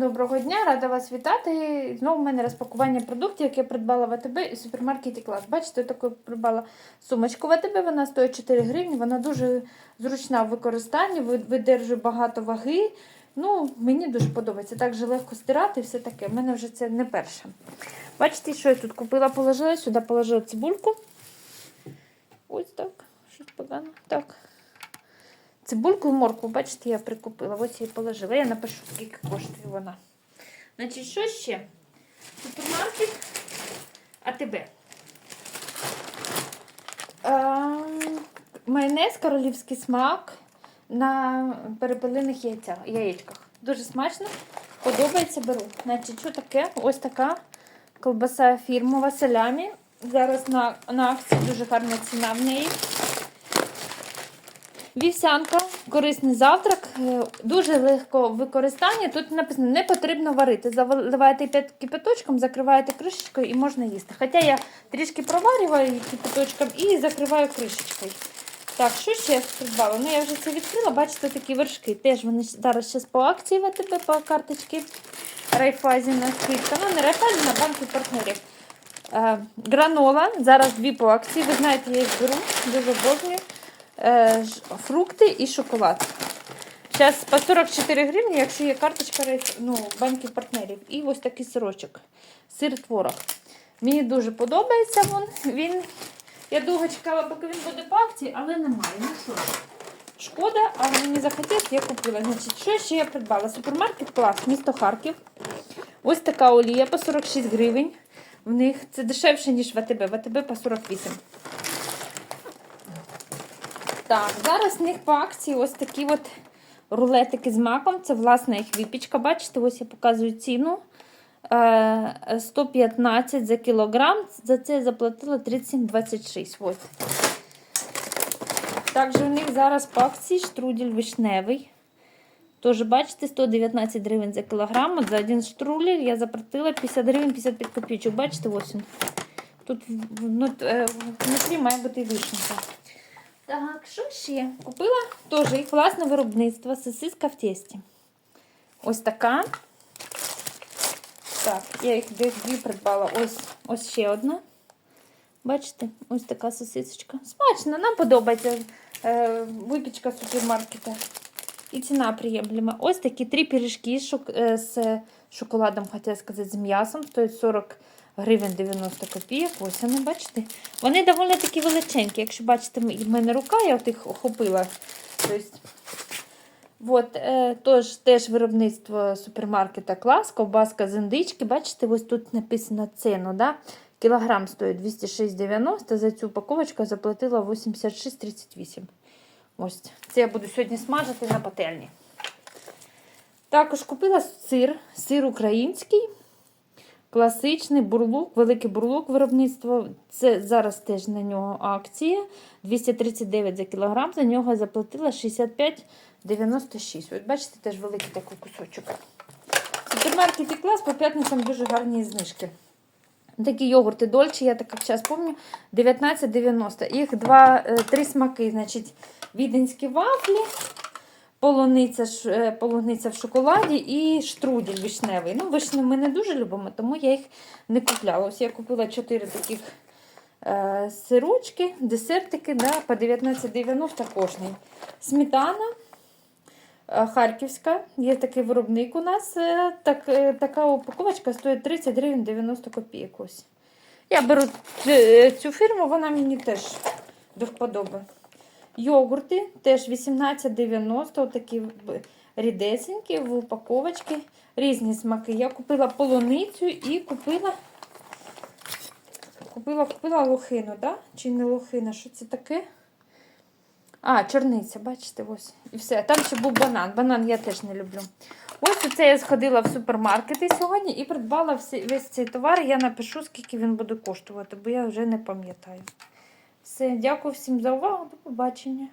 доброго дня, рада вас вітати. Знову в мене розпакування продуктів, які я придбала в АТБ і супермаркеті клас. Бачите, таку придбала сумочку в АТБ, вона стоїть 4 гривні, вона дуже зручна в використанні, ви- видержує багато ваги. Ну, мені дуже подобається. Так же легко стирати і все таке. У мене вже це не перше. Бачите, що я тут купила, положила, сюди положила цибульку. Ось так. Щось погано. Так. Цибульку і моркву, бачите, я прикупила. Ось її положила. Я напишу, скільки коштує вона. Значить, що ще? Супермаркет АТБ. Майонез королівський смак на перепелиних яйцях, яєчках. Дуже смачно. Подобається, беру. Значить, що таке? Ось така колбаса фірмова салямі. Зараз на, на акції дуже гарна ціна в неї. Вівсянка, корисний завтрак, е, дуже легко в використанні. Тут написано, не потрібно варити. Заливаєте п'ят- кипяточком, закриваєте кришечкою і можна їсти. Хоча я трішки проварюваю кипяточком і закриваю кришечкою. Так, що ще придбала? Ну, я вже це відкрила, бачите, такі вершки. Теж вони зараз ще по акції в по карточці Райфайзена скидка. Ну, не Райфайзена, а банки партнерів. Е, гранола, зараз дві по акції. Ви знаєте, я їх беру, дуже обожнюю. Е, фрукти і шоколад. Зараз по 44 гривні, якщо є карточка ну, банків партнерів. І ось такий сирочок. Сир творог. Мені дуже подобається він. він. Я довго чекала, поки він буде по акції, але немає. Ну що ж. Шкода, але мені захотілося, я купила. Значить, що ще я придбала? Супермаркет Клас, місто Харків. Ось така олія по 46 гривень. В них це дешевше, ніж в АТБ. В АТБ по 48. Так, зараз в них по акції ось такі от рулетики з маком. Це власна їх випічка. Бачите, ось я показую ціну. Е, 115 за кілограм. За це я заплатила 37,26. Ось. Також у них зараз по акції штрудель вишневий. Тож, бачите, 119 гривень за кілограм. За один штрудель я заплатила 50 гривень 55 копійочок. Бачите, ось він. Тут е, внутрі має бути вишенька. Так, що ще? Купила теж їх власне виробництво, сосиска в тесті. Ось така. Так, я їх дві придбала. Ось, ось ще одна. Бачите, ось така сосисочка. Смачно, нам подобається е, випічка супермаркета. І ціна приємлема. Ось такі три пиріжки з, е, шоколадом, хотіла сказати, з м'ясом. Стоять 40 гривень 90 копійок. Ось вони, бачите. Вони доволі такі величенькі. Якщо бачите, в мене рука, я от їх охопила. Тобто, От, е, тож, теж виробництво супермаркета клас, ковбаска з індички. Бачите, ось тут написано ціну. Да? Кілограм стоїть 206,90. За цю упаковочку заплатила 86,38. Ось. Це я буду сьогодні смажити на пательні. Також купила сир, сир український, класичний бурлук, великий бурлук виробництво. Це зараз теж на нього акція. 239 за кілограм. За нього я заплатила 65,96. От бачите, теж великий такий кусочок. В супермаркеті клас по п'ятницям дуже гарні знижки. Такі йогурти Дольче, я так зараз пам'ятаю, 19,90. Їх два, е, три смаки. Значить, віденські вафлі, полуниця, е, полуниця в шоколаді і штрудель вишневий. Ну, вишню ми не дуже любимо, тому я їх не купляла. Ось я купила 4 таких е, сирочки, десертики да, по 19,90 кожний. Сметана. е, Харківська, є такий виробник у нас. е, Так, така упаковочка стоїть 30 гривень 90 копійок. Ось. Я беру цю фірму, вона мені теж до вподоби. Йогурти теж 18,90, такі рідесенькі в упаковочці, різні смаки. Я купила полуницю і купила купила, купила лохину, да? чи не лохина? Що це таке? А, чорниця, бачите, ось. І все. Там ще був банан. Банан я теж не люблю. Ось оце я сходила в супермаркети сьогодні і придбала весь цей товар. Я напишу, скільки він буде коштувати, бо я вже не пам'ятаю. Все, дякую всім за увагу. До побачення.